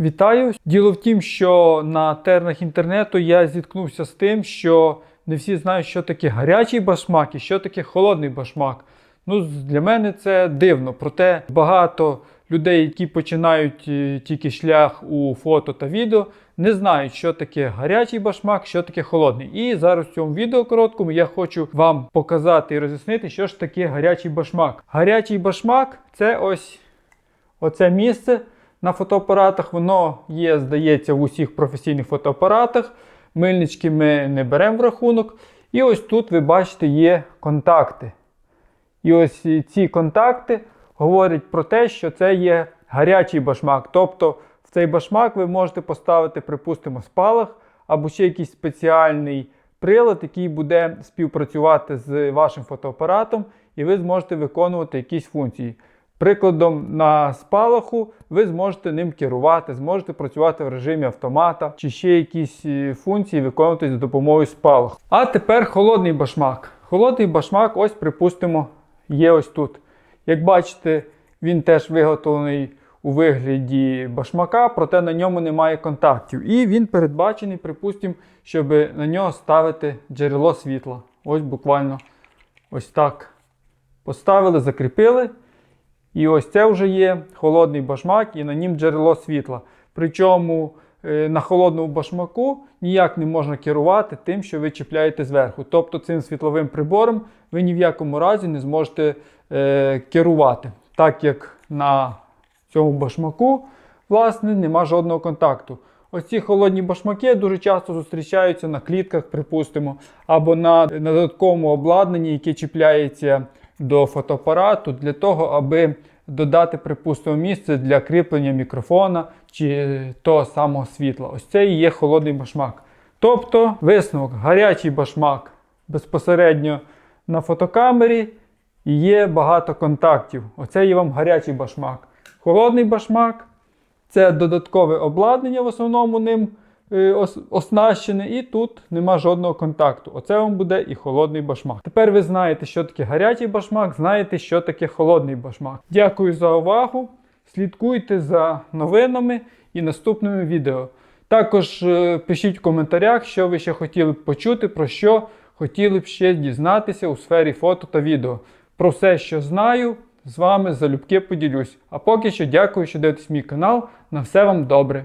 Вітаю! Діло в тім, що на тернах інтернету я зіткнувся з тим, що не всі знають, що таке гарячий башмак і що таке холодний башмак. Ну, для мене це дивно. Проте багато людей, які починають е, тільки шлях у фото та відео, не знають, що таке гарячий башмак, що таке холодний. І зараз в цьому відео короткому я хочу вам показати і роз'яснити, що ж таке гарячий башмак. Гарячий башмак це ось оце місце на фотоапаратах. Воно є, здається, в усіх професійних фотоапаратах. Мильнички ми не беремо в рахунок. І ось тут ви бачите є контакти. І ось ці контакти говорять про те, що це є гарячий башмак. Тобто в цей башмак ви можете поставити, припустимо, спалах або ще якийсь спеціальний прилад, який буде співпрацювати з вашим фотоапаратом, і ви зможете виконувати якісь функції. Прикладом, на спалаху ви зможете ним керувати, зможете працювати в режимі автомата чи ще якісь е, функції виконувати за допомогою спалаху. А тепер холодний башмак. Холодний башмак, ось, припустимо, є ось тут. Як бачите, він теж виготовлений у вигляді башмака, проте на ньому немає контактів. І він передбачений, припустимо, щоб на нього ставити джерело світла. Ось буквально ось так. Поставили, закріпили. І ось це вже є холодний башмак, і на нім джерело світла. Причому е, на холодному башмаку ніяк не можна керувати тим, що ви чіпляєте зверху. Тобто цим світловим прибором ви ні в якому разі не зможете е, керувати, так як на цьому башмаку власне, нема жодного контакту. Ось ці холодні башмаки дуже часто зустрічаються на клітках, припустимо, або на, на додатковому обладнанні, яке чіпляється до фотоапарату, для того, аби додати, припустимо, місце для кріплення мікрофона чи того самого світла. Ось це і є холодний башмак. Тобто, висновок, гарячий башмак безпосередньо на фотокамері і є багато контактів. Оце є вам гарячий башмак. Холодний башмак це додаткове обладнання, в основному ним оснащене, і тут нема жодного контакту. Оце вам буде і холодний башмак. Тепер ви знаєте, що таке гарячий башмак, знаєте, що таке холодний башмак. Дякую за увагу. Слідкуйте за новинами і наступними відео. Також е, пишіть в коментарях, що ви ще хотіли б почути, про що хотіли б ще дізнатися у сфері фото та відео. Про все, що знаю, з вами залюбки поділюсь. А поки що дякую, що дивитесь мій канал. На все вам добре.